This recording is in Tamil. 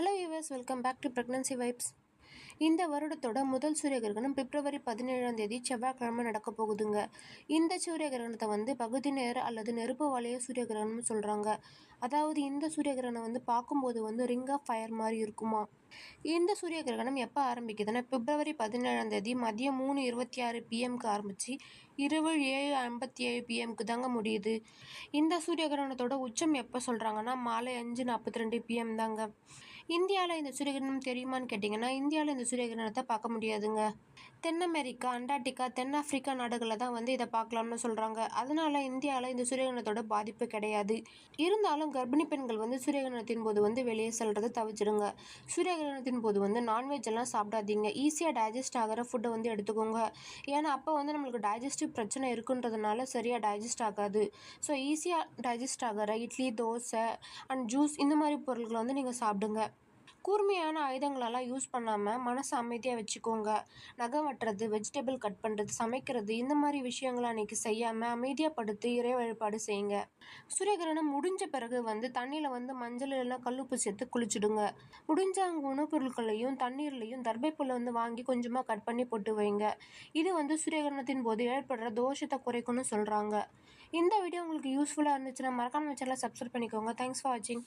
Hello yours welcome back to pregnancy vibes இந்த வருடத்தோட முதல் சூரிய கிரகணம் பிப்ரவரி பதினேழாம் தேதி செவ்வாய்க்கிழமை நடக்க போகுதுங்க. இந்த சூரிய கிரகணத்தை வந்து பகுதி நேர அல்லது நெருப்பு வளைய சூரிய கிரகணம்னு சொல்கிறாங்க அதாவது இந்த சூரிய கிரகணம் வந்து பார்க்கும்போது வந்து ரிங் ஆஃப் ஃபயர் மாதிரி இருக்குமா. இந்த சூரிய கிரகணம் எப்போ ஆரம்பிக்குதுன்னா பிப்ரவரி பதினேழாம் தேதி மதியம் மூணு இருபத்தி ஆறு பிஎம்க்கு ஆரம்பித்து இரவு ஏழு ஐம்பத்தி ஏழு பிஎம்க்கு தாங்க முடியுது. இந்த சூரிய கிரகணத்தோட உச்சம் எப்போ சொல்கிறாங்கன்னா மாலை அஞ்சு நாற்பத்தி ரெண்டு பிஎம் தாங்க. இந்தியாவில் இந்த சூரியகிரகணம் தெரியுமான்னு கேட்டிங்கன்னா இந்தியாவில் இந்த சூரியகிரகணத்தை பார்க்க முடியாதுங்க. தென் அமெரிக்கா அண்டார்டிகா தென்னாப்பிரிக்கா நாடுகளில் தான் வந்து இதை பார்க்கலாம்னு சொல்கிறாங்க அதனால் இந்தியாவில் இந்த சூரியகிரகணத்தோட பாதிப்பு கிடையாது. இருந்தாலும் கர்ப்பிணி பெண்கள் வந்து சூரியகிரகணத்தின் போது வந்து வெளியே செல்கிறத தவிச்சிடுங்க சூரிய கிரகணத்தின் போது வந்து நான்வெஜ் எல்லாம் சாப்பிடாதீங்க. ஈஸியாக டைஜஸ்ட் ஆகிற ஃபுட்டை வந்து எடுத்துக்கோங்க. ஏன்னா அப்போ வந்து நம்மளுக்கு டைஜஸ்டிவ் பிரச்சனை இருக்குன்றதுனால சரியாக டைஜஸ்ட் ஆகாது. ஸோ ஈஸியாக டைஜஸ்ட் ஆகிற இட்லி தோசை அண்ட் ஜூஸ் இந்த மாதிரி பொருட்களை வந்து நீங்கள் சாப்பிடுங்க. கூர்மையான ஆயுதங்களெல்லாம் யூஸ் பண்ணாமல் மனசை அமைதியாக வச்சுக்கோங்க. நகம் வெட்டுறது வெஜிடபிள் கட் பண்ணுறது சமைக்கிறது இந்த மாதிரி விஷயங்களை அன்றைக்கி செய்யாமல் அமைதியாக படுத்து இறை வழிபாடு செய்யுங்க. சூரியகிரகணம் முடிஞ்ச பிறகு வந்து தண்ணியில் வந்து மஞ்சள் இல்லைன்னா கல்லுப்பு சேர்த்து குளிச்சுடுங்க. முடிஞ்ச அங்கே உணவுப் பொருட்களையும் தண்ணீர்லையும் தர்பைப்புல்லை வந்து வாங்கி கொஞ்சமாக கட் பண்ணி போட்டு வைங்க. இது வந்து சூரியகிரகணத்தின் போது ஏற்படுற தோஷத்தை குறைக்கும்னு சொல்கிறாங்க இந்த வீடியோ உங்களுக்கு யூஸ்ஃபுல்லாக இருந்துச்சுன்னா மறக்காம சேனலை சப்ஸ்கிரைப் பண்ணிக்கோங்க. தேங்க்ஸ் ஃபார் வாட்சிங்